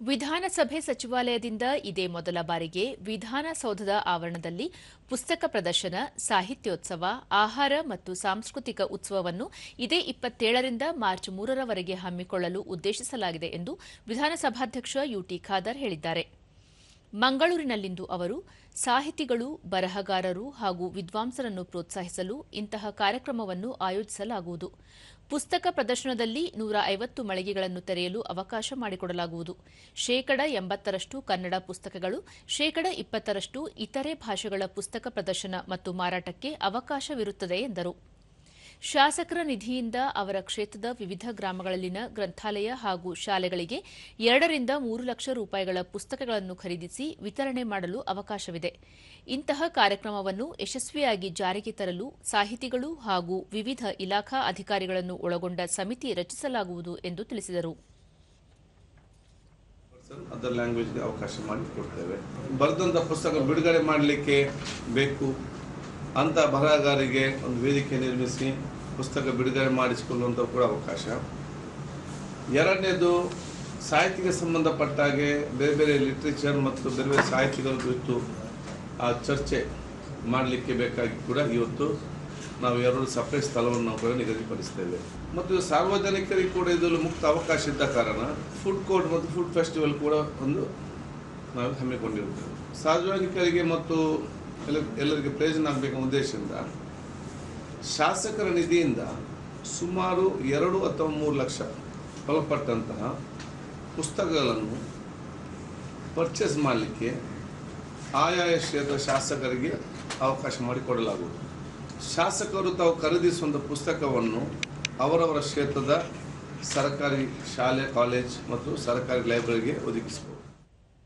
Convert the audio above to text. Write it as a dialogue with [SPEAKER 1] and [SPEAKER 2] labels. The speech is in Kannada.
[SPEAKER 1] ವಿಧಾನಸಭೆ ಸಚಿವಾಲಯದಿಂದ ಇದೇ ಮೊದಲ ಬಾರಿಗೆ ವಿಧಾನಸೌಧದ ಆವರಣದಲ್ಲಿ ಪುಸ್ತಕ ಪ್ರದರ್ಶನ, ಸಾಹಿತ್ಯೋತ್ಸವ, ಆಹಾರ ಮತ್ತು ಸಾಂಸ್ಕೃತಿಕ ಉತ್ಸವವನ್ನು ಇದೇ ಇಪ್ಪತ್ತೇಳರಿಂದ ಮಾರ್ಚ್ ಮೂರರವರೆಗೆ ಹಮ್ಮಿಕೊಳ್ಳಲು ಉದ್ದೇಶಿಸಲಾಗಿದೆ ಎಂದು ವಿಧಾನಸಭಾಧ್ಯಕ್ಷ ಯುಟಿ ಖಾದರ್ ಹೇಳಿದ್ದಾರೆ. ಮಂಗಳೂರಿನಲ್ಲಿಂದು ಅವರು ಸಾಹಿತಿಗಳು, ಬರಹಗಾರರು ಹಾಗೂ ವಿದ್ವಾಂಸರನ್ನು ಪ್ರೋತ್ಸಾಹಿಸಲು ಇಂತಹ ಕಾರ್ಯಕ್ರಮವನ್ನು ಆಯೋಜಿಸಲಾಗುವುದು. ಪುಸ್ತಕ ಪ್ರದರ್ಶನದಲ್ಲಿ ನೂರ ಐವತ್ತು ಮಳಿಗೆಗಳನ್ನು ತೆರೆಯಲು ಅವಕಾಶ ಮಾಡಿಕೊಡಲಾಗುವುದು. ಶೇಕಡ ಎಂಬತ್ತರಷ್ಟು ಕನ್ನಡ ಪುಸ್ತಕಗಳು, ಶೇಕಡ ಇಪ್ಪತ್ತರಷ್ಟು ಇತರೆ ಭಾಷೆಗಳ ಪುಸ್ತಕ ಪ್ರದರ್ಶನ ಮತ್ತು ಮಾರಾಟಕ್ಕೆ ಅವಕಾಶವಿರುತ್ತದೆ ಎಂದರು. ಶಾಸಕರ ನಿಧಿಯಿಂದ ಅವರ ಕ್ಷೇತ್ರದ ವಿವಿಧ ಗ್ರಾಮಗಳಲ್ಲಿನ ಗ್ರಂಥಾಲಯ ಹಾಗೂ ಶಾಲೆಗಳಿಗೆ ಎರಡರಿಂದ ಮೂರು ಲಕ್ಷ ರೂಪಾಯಿಗಳ ಪುಸ್ತಕಗಳನ್ನು ಖರೀದಿಸಿ ವಿತರಣೆ ಮಾಡಲು ಅವಕಾಶವಿದೆ. ಇಂತಹ ಕಾರ್ಯಕ್ರಮವನ್ನು ಯಶಸ್ವಿಯಾಗಿ ಜಾರಿಗೆ ತರಲು ಸಾಹಿತಿಗಳು ಹಾಗೂ ವಿವಿಧ ಇಲಾಖಾ ಅಧಿಕಾರಿಗಳನ್ನು ಒಳಗೊಂಡ ಸಮಿತಿ ರಚಿಸಲಾಗುವುದು ಎಂದು ತಿಳಿಸಿದರು.
[SPEAKER 2] ಅದರ್ ಲ್ಯಾಂಗ್ವೇಜ್ಗೆ ಅವಕಾಶ ಮಾಡಿ ಕೊಡ್ತೇವೆ ಬರೆದಂಥ ಪುಸ್ತಕ ಬಿಡುಗಡೆ ಮಾಡಲಿಕ್ಕೆ ಬೇಕು. ಅಂತ ಬರಹಗಾರಿಗೆ ಒಂದು ವೇದಿಕೆ ನಿರ್ಮಿಸಿ ಪುಸ್ತಕ ಬಿಡುಗಡೆ ಮಾಡಿಸಿಕೊಳ್ಳುವಂಥ ಕೂಡ ಅವಕಾಶ. ಎರಡನೇದು, ಸಾಹಿತ್ಯಕ್ಕೆ ಸಂಬಂಧಪಟ್ಟ ಹಾಗೆ ಬೇರೆ ಬೇರೆ ಲಿಟ್ರೇಚರ್ ಮತ್ತು ಬೇರೆ ಬೇರೆ ಸಾಹಿತ್ಯಗಳ ಕುರಿತು, ಆ, ಚರ್ಚೆ ಮಾಡಲಿಕ್ಕೆ ಬೇಕಾಗಿ ಕೂಡ ಇವತ್ತು ನಾವು ಎರಡು ಸಪ್ರೇಟ್ ಸ್ಥಳವನ್ನು ನಾವು ಕೂಡ ನಿಗದಿಪಡಿಸ್ತೇವೆ. ಮತ್ತು ಸಾರ್ವಜನಿಕರಿಗೆ ಕೂಡ ಇದರಲ್ಲಿ ಮುಕ್ತ ಅವಕಾಶ ಇದ್ದ ಕಾರಣ ಫುಡ್ ಕೋರ್ಟ್ ಮತ್ತು ಫುಡ್ ಫೆಸ್ಟಿವಲ್ ಕೂಡ ಒಂದು ನಾವು ಹಮ್ಮಿಕೊಂಡಿರುತ್ತೇವೆ. ಸಾರ್ವಜನಿಕರಿಗೆ ಮತ್ತು ಎಲ್ಲ, ಎಲ್ಲರಿಗೆ ಪ್ರಯೋಜನ ಆಗಬೇಕು ಉದ್ದೇಶದಿಂದ ಶಾಸಕರ ನಿಧಿಯಿಂದ ಸುಮಾರು ಎರಡು ಅಥವಾ ಮೂರು ಲಕ್ಷ ಒಳಪಟ್ಟಂತಹ ಪುಸ್ತಕಗಳನ್ನು ಪರ್ಚೇಸ್ ಮಾಡಲಿಕ್ಕೆ ಆಯಾಯ ಕ್ಷೇತ್ರ ಶಾಸಕರಿಗೆ ಅವಕಾಶ ಮಾಡಿಕೊಡಲಾಗುವುದು. ಶಾಸಕರು ತಾವು ಖರೀದಿಸುವಂಥ ಪುಸ್ತಕವನ್ನು ಅವರವರ ಕ್ಷೇತ್ರದ ಸರ್ಕಾರಿ ಶಾಲೆ ಕಾಲೇಜ್ ಮತ್ತು ಸರ್ಕಾರಿ ಲೈಬ್ರರಿಗೆ ಒದಗಿಸಬಹುದು.